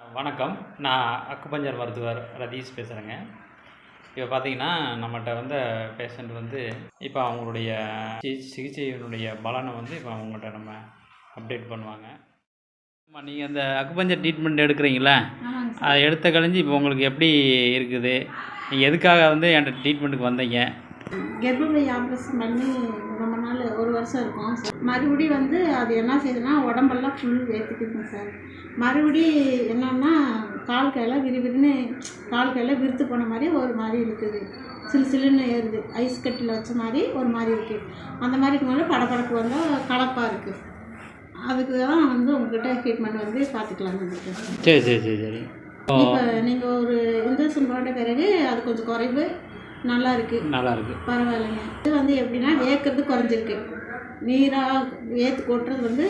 வணக்கம். நான் அக்குபஞ்சர் மருத்துவர் ரதீஷ் பேசுகிறேங்க இப்போ பார்த்தீங்கன்னா நம்மகிட்ட வந்த பேஷண்ட் வந்து இப்போ அவங்களுடைய சிகிச்சையினுடைய பலனை வந்து இப்போ அவங்கள்ட்ட நம்ம அப்டேட் பண்ணுவாங்க. ஆமாம் நீங்கள் அந்த அக்குபஞ்சர் ட்ரீட்மெண்ட் எடுக்கிறீங்களா அதை எடுத்த கழிஞ்சு இப்போ உங்களுக்கு எப்படி இருக்குது? நீங்கள் எதுக்காக வந்து என்கிட்ட ட்ரீட்மெண்ட்டுக்கு வந்தீங்க? கர்ப்பப்பை ஆப்ரேஷன் பண்ணி ரொம்ப நாள் ஒரு வருஷம் இருக்கும் மறுபடியும் வந்து அது என்ன செய்யுதுன்னா உடம்பெல்லாம் ஃபுல் ஏற்றுக்குதுங்க சார். மறுபடி என்னன்னா கால் கையெல்லாம் விறுவிறுன்னு கால் கையெல்லாம் விருத்து போன மாதிரி ஒரு மாதிரி இருக்குது. சிலு சிலுன்னு ஏறுது. ஐஸ் கட்டில் வச்ச மாதிரி ஒரு மாதிரி இருக்குது அந்த மாதிரி இருக்கும்போது படபடப்பு வந்தால் கலப்பாக இருக்குது அதுக்கு தான் வந்து உங்ககிட்ட ட்ரீட்மெண்ட் வந்து பார்த்துக்கலாம்னு சார். சரி சரி சரி சரி. இப்போ நீங்கள் ஒரு இன்ஜெக்ஷன் போட்ட பிறகு அது கொஞ்சம் குறைவு. நல்லா இருக்குது நல்லா இருக்கு பரவாயில்லைங்க. இது வந்து எப்படின்னா வேர்க்கிறது குறைஞ்சிருக்கு. நீராக வேர்த்து கொட்டுறது வந்து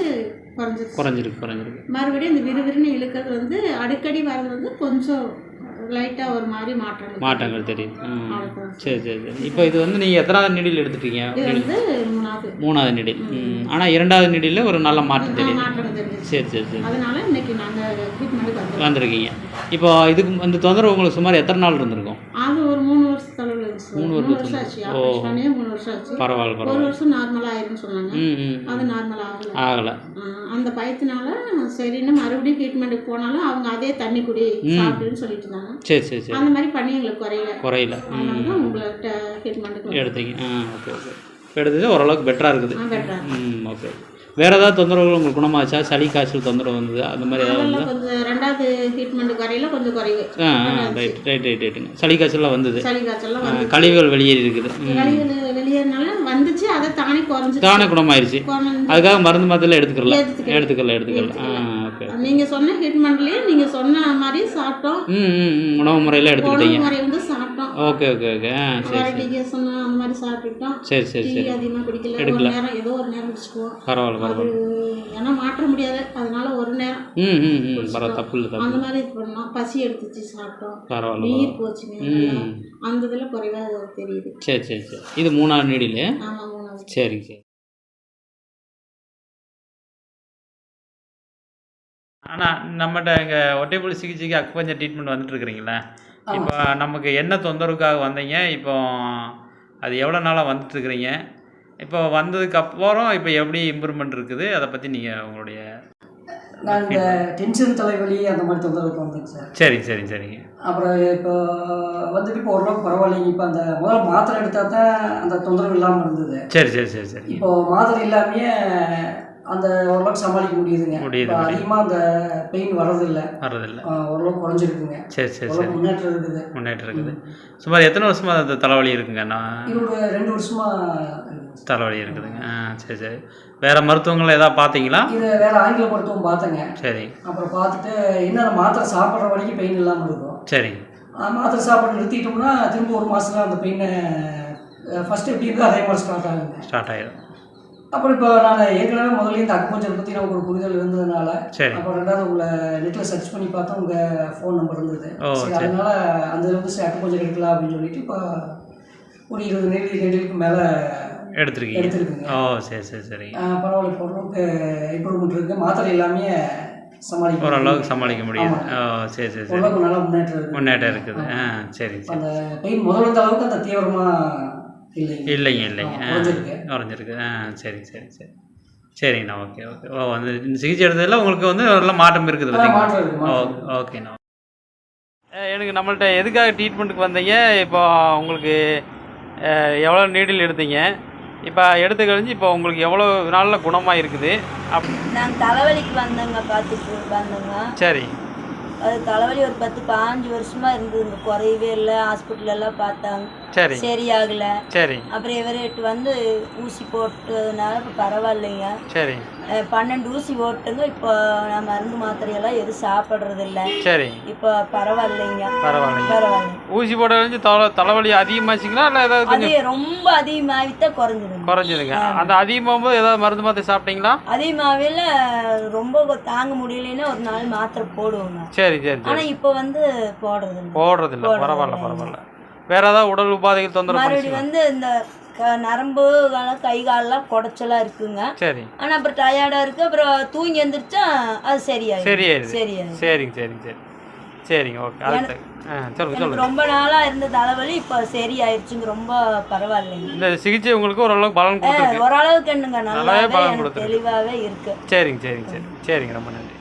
குறைஞ்சிருக்கு குறைஞ்சிருக்கு குறைஞ்சிருக்கு. மறுபடியும் இந்த விறுவிறுன்னு இழுக்கிறது வந்து அடிக்கடி வர்றது வந்து கொஞ்சம் லைட்டாக ஒரு மாதிரி மாற்றம் மாற்றங்கள் தெரியுது. ம். அவ்வளோதான் சரி சரி சரி. இப்போ இது வந்து நீங்கள் எத்தனாவது நீடில் எடுத்துட்டீங்க? இது வந்து மூணாவது. மூணாவது நீடில். ஆனால் இரண்டாவது நீடில் ஒரு நல்ல மாற்றம் தெரிஞ்சிச்சு சரி சரி சரி. அதனால இன்னைக்கு நாங்கள் வந்திருக்கீங்க. இப்போ இதுக்கு இந்த தொந்தரவு உங்களுக்கு சுமார் எத்தனை நாள் இருந்திருக்கும் அது ஒரு மூணு வருஷம் தொலைவில் இருந்துச்சு மூணு வருஷம் ஆச்சு. ஆப்ரேஷன் பண்ணி மூணு வருஷம் ஆச்சு. பரவாயில்ல ஒரு பரவாயில்ல. வருஷம் நார்மலாக ஆயிரும்னு சொன்னாங்க. அது நார்மல் ஆகலை. ஆகலை. அந்த பயத்தினால சரின்னு மறுபடியும் ட்ரீட்மெண்ட்டுக்கு போனாலும் அவங்க அதே தண்ணி குடி சாப்பிடுன்னு சொல்லிட்டு இருந்தாங்க. சரி சரி சரி. அந்த மாதிரி பண்ணி எங்களுக்கு குறையல. குறையில அதனால உங்கள்கிட்ட ட்ரீட்மெண்ட்டுக்கு எடுத்தீங்க. ஆ ஓகே ஓகே எடுத்தது ஓரளவுக்கு பெட்டராக இருக்குது. ம் ஓகே வேறு ஏதாவது தொந்தரவுகள் உங்களுக்கு குணமாச்சா? சளி காய்ச்சல் தொந்தரவு வந்தது? அந்த மாதிரி ஏதாவது ட்ரீட்மெண்ட்டுக்கு வரையில கொஞ்சம் குறைவு. ஆ ரைட் ரைட் ரைட் ரைட்டுங்க சளி காய்ச்சல்லாம் வந்தது. சளி காய்ச்சல்லாம் ஆ, வந்து கழிவுகள் வெளியேறி இருக்குது. வெளியேறினால வந்துச்சு அதை தானே குறைஞ்சிச்சு. தானே குணமாயிருச்சு. குறைஞ்சு அதுக்காக மருந்து மாத்திரை எடுத்துக்கல எடுத்துக்கல. எடுத்துக்கல எடுத்துக்கல. ஆ ஓகே நீங்க சொன்ன ட்ரீட்மெண்ட்லயே நீங்க சொன்ன மாதிரி சாப்பிட்டோம். ம் ம் ம். உணவு முறையில் எடுத்துக்கிட்டீங்க. உணவு முறை வந்து சாப்பிட்டோம் ஓகே ஓகே ஓகே. ஆ சரி வரட்டிக்கு சொன்ன அந்த மாதிரி சாப்பிட்டுட்டோம் சரி சரி சரி. அதிகமாக குடிக்கல. ஒரு நேரம் ஏதோ ஒரு நேரம் குடிச்சுக்குவோம். பரவாயில்ல பரவாயில்ல. ஏன்னா மாற்ற முடியாது. அதனால ஒரு நேரம் ம் ம் ம். பரவாயில்ல தப்பு இல்லை தப்பு அந்த மாதிரி இது பண்ணோம். பசி எடுத்துச்சு சாப்பிட்டோம். பரவாயில்ல நீர் போச்சுங்க ம். அந்த இதில் குறைவாக தெரியுது. சரி சரி சரி. இது மூணாவது நீடில். ஆமாம் மூணாவது சரிங்க சரி ஆனால் நம்மகிட்ட இங்கே ஒற்றைப்புள்ளி சிகிச்சைக்கு அக்குபஞ்சர் ட்ரீட்மெண்ட் வந்துட்டு இருக்கிறீங்களா? இப்போ நமக்கு என்ன தொந்தரவுக்காக வந்தீங்க? இப்போ அது எவ்வளோ நாளாக வந்துட்டு இருக்கிறீங்க இப்போ வந்ததுக்கு அப்புறம் இப்போ எப்படி இம்ப்ரூவ்மெண்ட் இருக்குது? அதை பற்றி நீங்கள் உங்களுடைய நான் இந்த டென்ஷன் தலைவலி அந்த மாதிரி தொந்தரவுக்கு வந்தேங்க சார். சரிங்க சரிங்க சரிங்க அப்புறம் இப்போ வந்துட்டு இப்போ ஓரளவுக்கு பரவாயில்லைங்க. இப்போ அந்த முதல்ல மாத்திரை எடுத்தால் தான் அந்த தொந்தரவு இல்லாமல் இருந்தது. சரி சரி சரி சரி. இப்போ மாத்திரை இல்லாமையே அந்த ஓரளவுக்கு சமாளிக்க முடியுதுங்க. முடியுது. அதிகமாக அந்த பெயின் வர்றதில்லை. வர்றதில்ல. ஓரளவுக்கு குறைஞ்சிருக்குங்க. சரி சரி சரி. முன்னேற்றம் இருக்குது. முன்னேற்றம் இருக்குது. சுமார் எத்தனை வருஷமாக அந்த தலைவலி இருக்குங்க? நான் ஒரு ரெண்டு வருஷமா. தலைவலி இருக்குதுங்க. ஆ சரி சரி. வேறு மருத்துவங்கள் ஏதாவது பார்த்தீங்களா? இது வேற ஆங்கில மருத்துவம் பார்த்தேங்க. சரி. அப்புறம் பார்த்துட்டு என்ன அந்த மாத்திரை சாப்பிட்ற வரைக்கும் பெயின் இல்லாமல் இருக்கும். சரிங்க மாத்திரை சாப்பிட நிறுத்திட்டோம்னா திரும்ப ஒரு மாதத்துல அந்த பெயினை ஃபஸ்ட்டு எப்படி இருக்கோ அதே மாதிரி ஸ்டார்ட் ஆகுங்க. ஸ்டார்ட் ஆயிடும் அப்புறம் இப்போ நான் ஏற்கனவே முதல்ல இந்த அக்குபஞ்சர் பற்றி நமக்கு ஒரு புரிதல் இருந்ததுனால சரி. அப்புறம் ரெண்டாவது உங்களை நெட்டில் சர்ச் பண்ணி பார்த்தா உங்கள் ஃபோன் நம்பர் இருந்தது. சரி சரி. அதனால அந்த வந்து சரி அக்குபஞ்சர் எடுக்கலாம் அப்படின்னு சொல்லிட்டு இப்போ ஒரு இருபது நெல்லி நெல்லுக்கு மேலே எடுத்துருக்கீங்க. எடுத்துருக்குங்க. ஓ சரி சரி ஆஹ் பரவாயில்ல இப்போ ஓரளவுக்கு இம்ப்ரூவ்மெண்ட் இருக்குது மாத்திரை எல்லாமே சமாளிக்க ஓரளவுக்கு சமாளிக்க முடியுது. ஓ சரி சரி சரி. முன்னேற்றம் முன்னேற்றம் இருக்குது. ஆ சரி சரி. அந்த பெயின் முதல்ல இருந்த அளவுக்கு அந்த தீவிரமாக இல்லைங்க. இல்லைங்க ஆ குறைஞ்சிருக்கு. குறைஞ்சிருக்கு. ஆ சரி சரி சரி. சரிங்கண்ணா ஓகே ஓகே. ஓ வந்து இந்த சிகிச்சை எடுத்ததில் உங்களுக்கு வந்து நல்ல மாற்றம் இருக்குது பார்த்தீங்களா? மாற்றம் இருக்கு ஓ மாற்றம் இருக்கு. ஓகேண்ணா. எனக்கு நம்மள்ட்ட எதுக்காக ட்ரீட்மெண்ட்டுக்கு வந்தீங்க? இப்போ உங்களுக்கு எவ்வளோ நீடில் எடுத்தீங்க? இப்போ எடுத்து கழிஞ்சு இப்போ உங்களுக்கு எவ்வளோ நாளில் குணமாக இருக்குது? அப் நான் தலைவலிக்கு வந்தேங்க பார்த்துட்டு வந்தேங்க. சரி. அது தலைவலி ஒரு பத்து பாஞ்சு வருஷமா இருந்ததுங்க. குறையவே இல்லை. ஹாஸ்பிட்டல் எல்லாம் பார்த்தாங்க. சரி சரியாகல. சரி அப்புறம் இவரேட்டு வந்து ஊசி போட்டதுனால இப்போ பரவாயில்லைங்க. சரி பன்னெண்டு ஊசி போட்டுங்க இப்போ நான் மருந்து மாத்திரையெல்லாம் எதுவும் சாப்பிட்றது இல்லை சரி இப்போ பரவாயில்லைங்க. பரவாயில்லைங்க. பரவாயில்ல. ஊசி போட தலை தலைவலி அதிகமாச்சுங்களா இல்லை ஏதாவது அது ரொம்ப அதிகமாகித்தான் குறைஞ்சிருங்க. குறைஞ்சதுங்க அந்த அதிகமாகும்போது ஏதாவது மருந்து மாத்திரை சாப்பிட்டீங்களா? அதிகமாகல ரொம்ப தாங்க முடியலைன்னா ஒரு நாள் மாத்திரை போடுவோங்க. சரி சரி ஆனால் இப்போ வந்து போடுறது இல்லை போடுறது பரவாயில்ல இல்ல. பரவாயில்ல. வேற ஏதாவது உடல் உபாதைகள் தொந்தரவு பண்ணுச்சுங்களா? வந்து இந்த க நரம்பு காலம், கை காலெல்லாம் குடைச்சலாக இருக்குங்க. சரி. ஆனால் அப்புறம் டயர்டாக இருக்குது அப்புறம் தூங்கி எந்திரிச்சா அது சரியாயிடும் சரியாயிருது சரியாயிடும் சரிங்க சரிங்க சரி. சரிங்க ஓகே அடுத்து. ஆ சொல்லுங்கள் எனக்கு சொல்லுங்கள் ரொம்ப நாளாக இருந்த தலைவலி இப்போ சரியாயிடுச்சுங்க ரொம்ப பரவாயில்லைங்க. இந்த சிகிச்சை உங்களுக்கு ஓரளவுக்கு பலன் கொடுத்துருக்கு. ஓரளவுக்கு என்னங்க நல்லாவே பலன் எனக்கு கொடுத்துருக்கு. தெளிவாகவே இருக்கு. சரிங்க சரிங்க சரி. சரிங்க ரொம்ப நன்றி.